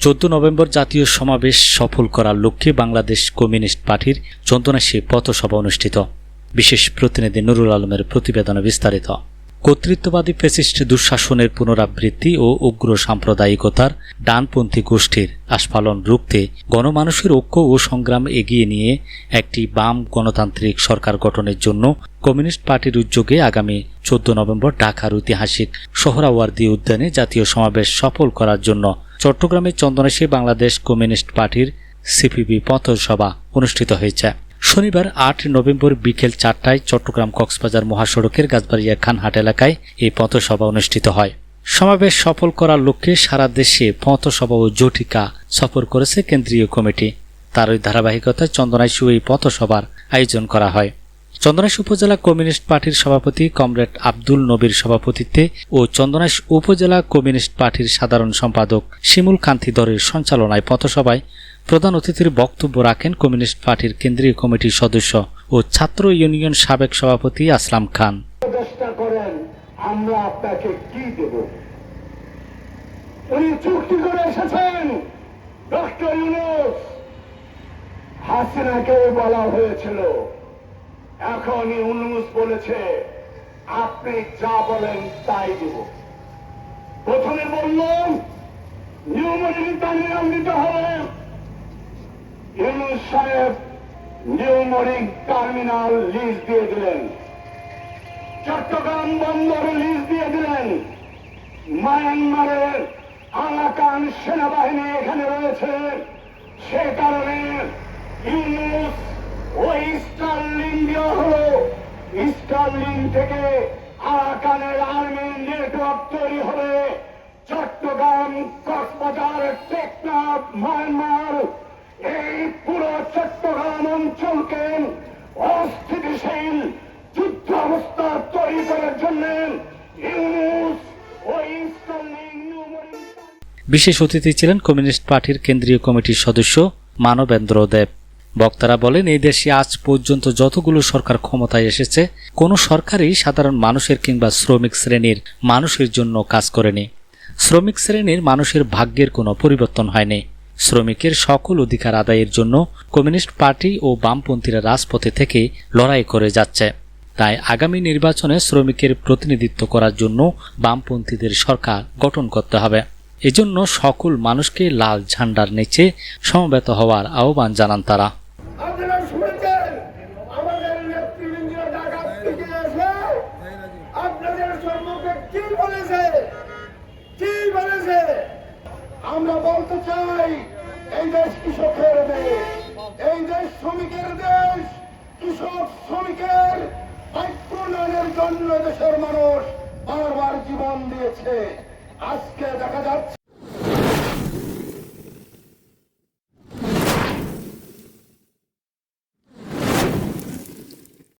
চোদ্দ নভেম্বর জাতীয় সমাবেশ সফল করার লক্ষ্যে বাংলাদেশ কমিউনিস্ট পার্টির চন্দনাশী পথসভা অনুষ্ঠিত। বিশেষ প্রতিনিধি নুরুল আলমের প্রতিবেদনে বিস্তারিত। কর্তৃত্ববাদী ফেসিস্ট দুঃশাসনের পুনরাবৃত্তি ও উগ্র সাম্প্রদায়িকতার ডানপন্থী গোষ্ঠীর আস্ফালন রুখতে গণমানুষের ঐক্য ও সংগ্রাম এগিয়ে নিয়ে একটি বাম গণতান্ত্রিক সরকার গঠনের জন্য কমিউনিস্ট পার্টির উদ্যোগে আগামী চোদ্দ নভেম্বর ঢাকার ঐতিহাসিক সোহরাওয়ার্দী উদ্যানে জাতীয় সমাবেশ সফল করার জন্য চট্টগ্রামের চন্দনাশী বাংলাদেশ কমিউনিস্ট পার্টির সিপিবি পথসভা অনুষ্ঠিত হয়েছে। শনিবার আট নভেম্বর বিকেল চারটায় চট্টগ্রাম কক্সবাজার মহাসড়কের গাছবাড়িয়া খানহাট এলাকায় এই পথসভা অনুষ্ঠিত হয়। সমাবেশ সফল করার লক্ষ্যে সারা দেশে পথসভা ও জটিকা সফর করেছে কেন্দ্রীয় কমিটি। তার ওই ধারাবাহিকতায় চন্দনাইশু এই পথসভার আয়োজন করা হয়। চন্দনাইশ উপজেলা কমিউনিস্ট পার্টির সভাপতি কমরেড আব্দুল নবীর সভাপতিত্বে ও চন্দনাইশ উপজেলা কমিউনিস্ট পার্টির সাধারণ সম্পাদক শিমুল কান্তি দরের সঞ্চালনায় পথসভায় প্রধান অতিথির বক্তব্য রাখেন কমিউনিস্ট পার্টির কেন্দ্রীয় কমিটির সদস্য ও ছাত্র ইউনিয়ন সাবেক সভাপতি আসলাম খান। হাসিনাকে বলা হয়েছিল এখন ইউনুস বলেছে, আপনি যা বলেন তাই দেব। প্রথমে বললাম নিউ মডেলিং টার্মিনাল দিতে হবে। ইউনুস সাহেব নিউ টার্মিনাল লিজ দিয়ে দিলেন। চট্টগ্রাম বন্দর লিজ দিয়ে দিলেন। মায়ানমারের আলাকান সেনাবাহিনী এখানে রয়েছে। সে কারণে ইউনুস ওই স্টারলিং হলো স্টারলিং থেকে আরাকানের আর্মির নেটওয়ার্ক তৈরি হবে। চট্টগ্রাম কক্সবাজার, টেকনাফ, মায়ানমার, এই পুরো চট্টগ্রাম অঞ্চলকে অস্থিতিশীল যুদ্ধ অবস্থা তৈরি করার জন্য ইউনুস ওই স্টারলিং বিশেষ অতিথি ছিলেন কমিউনিস্ট পার্টির কেন্দ্রীয় কমিটির সদস্য মানবেন্দ্র দেব। বক্তারা বলেন, এই দেশে আজ পর্যন্ত যতগুলো সরকার ক্ষমতায় এসেছে, কোনো সরকারই সাধারণ মানুষের কিংবা শ্রমিক শ্রেণির মানুষের জন্য কাজ করেনি। শ্রমিক শ্রেণির মানুষের ভাগ্যের কোনো পরিবর্তন হয়নি। শ্রমিকের সকল অধিকার আদায়ের জন্য কমিউনিস্ট পার্টি ও বামপন্থীরা রাজপথে থেকে লড়াই করে যাচ্ছে। তাই আগামী নির্বাচনে শ্রমিকের প্রতিনিধিত্ব করার জন্য বামপন্থীদের সরকার গঠন করতে হবে। এজন্য সকল মানুষকে লাল ঝান্ডার নিচে সমবেত হওয়ার আহ্বান জানান তারা। আপনাদের সম্মুখে কি বলেছে? কি বলেছে? আমরা বলতে চাই, এই দেশ কৃষকের দেশ, এই দেশ শ্রমিকের দেশ, কৃষক শ্রমিকের উন্নয়নের জন্য দেশের মানুষ বারবার জীবন দিয়েছে। আজকে দেখা যাচ্ছে